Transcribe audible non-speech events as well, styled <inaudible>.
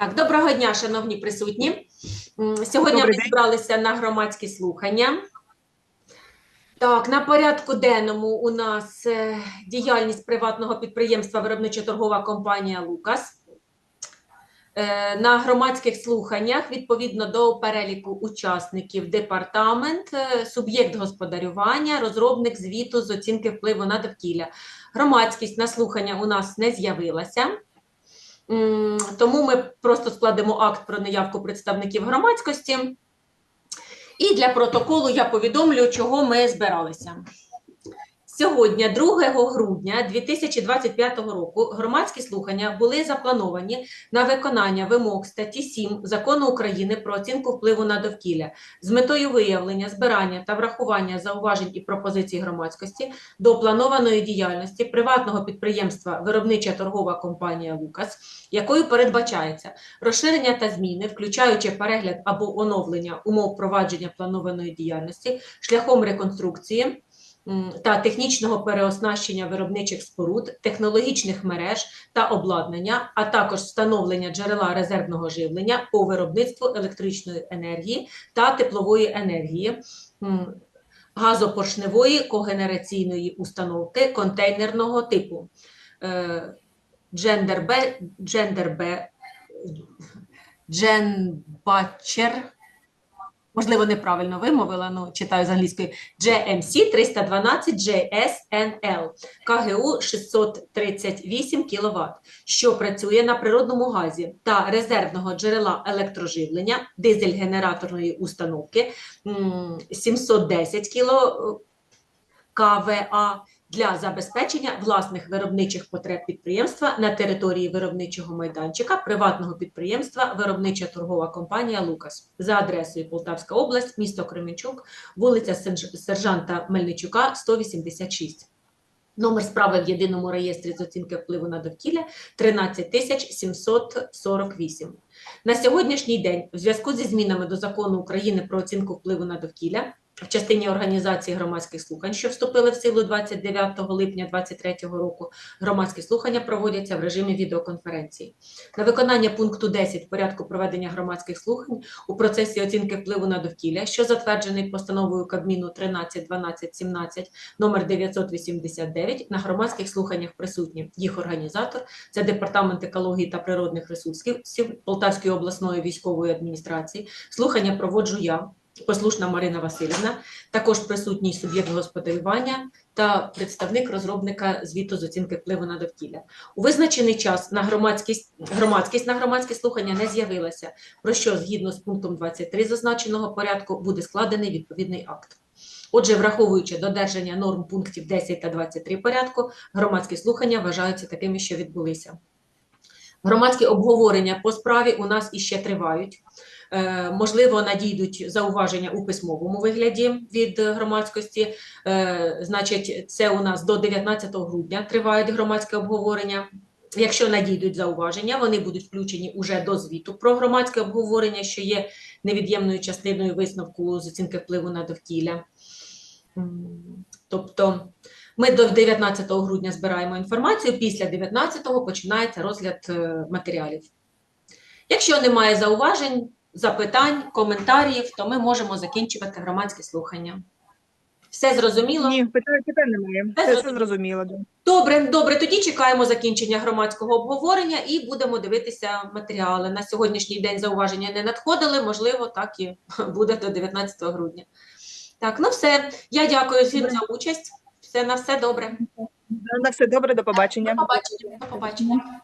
Так, доброго дня, шановні присутні. Сьогодні Добрий ми зібралися на громадські слухання. Так, на порядку денному у нас е, діяльність приватного підприємства виробничо-торгова компанія Лукас. Е, На громадських слуханнях, відповідно до переліку учасників, департамент, е, суб'єкт господарювання, розробник звіту з оцінки впливу на довкілля. Громадськість на слухання у нас не з'явилася. Тому ми просто складемо акт про неявку представників громадськості. І для протоколу я повідомлю, чого ми збиралися. Сьогодні, 2 грудня 2025 року, громадські слухання були заплановані на виконання вимог статті 7 Закону України про оцінку впливу на довкілля з метою виявлення, збирання та врахування зауважень і пропозицій громадськості до планованої діяльності приватного підприємства Виробнича торгова компанія Лукас, якою передбачається розширення та зміни, включаючи перегляд або оновлення умов провадження планованої діяльності шляхом реконструкції та технічного переоснащення виробничих споруд, технологічних мереж та обладнання, а також встановлення джерела резервного живлення по виробництву електричної енергії та теплової енергії. Газопоршневої когенераційної установки контейнерного типу. Е, Gender Be, Дженбачер, можливо, неправильно вимовила, але читаю з англійської, GMC 312 JSNL, КГУ 638 кВт, що працює на природному газі? Та резервного джерела електроживлення, дизель-генераторної установки 710 кВт, КВА для забезпечення власних виробничих потреб підприємства на території виробничого майданчика приватного підприємства Виробнича торгова компанія Лукас за адресою Полтавська область, місто Кременчук, вулиця Сержанта Мельничука, 186. Номер справи в єдиному реєстрі з оцінки впливу на довкілля 13748. На сьогоднішній день, в зв'язку зі змінами до закону України про оцінку впливу на довкілля, в частині організації громадських слухань, що вступили в силу 29 липня 2023 року, громадські слухання проводяться в режимі відеоконференції. На виконання пункту 10 порядку проведення громадських слухань у процесі оцінки впливу на довкілля, що затверджений постановою Кабміну 13 12 17 номер 989, на громадських слуханнях присутні їх організатор, це Департамент екології та природних ресурсів Полтавської обласної військової адміністрації. Слухання проводжу я, послушна Марина Васильівна, також присутній суб'єкт господарювання та представник розробника звіту з оцінки впливу на довкілля. У визначений час на громадськість, громадськість на громадські слухання не з'явилася, про що згідно з пунктом 23 зазначеного порядку буде складений відповідний акт. Отже, враховуючи додержання норм пунктів 10 та 23 порядку, громадські слухання вважаються такими, що відбулися. Громадські обговорення по справі у нас іще тривають. Е, можливо, надійдуть зауваження у письмовому вигляді від громадськості. Е, значить, це у нас до 19 грудня тривають громадське обговорення. Якщо надійдуть зауваження, вони будуть включені уже до звіту про громадське обговорення, що є невід'ємною частиною висновку з оцінки впливу на довкілля. Тобто ми до 19 грудня збираємо інформацію, після 19 починається розгляд е, матеріалів. Якщо немає зауважень, запитань, коментарів, то ми можемо закінчувати громадське слухання. Все зрозуміло? Ні, питань, питань немає. Все Все, все зрозуміло. зрозуміло. да. Добре, добре, тоді чекаємо закінчення громадського обговорення і будемо дивитися матеріали. На сьогоднішній день зауваження не надходили, можливо, так і <laughs> буде до 19 грудня. Так, ну все. Я дякую всім за участь. Все на все добре. На все добре, до побачення. До побачення. До побачення.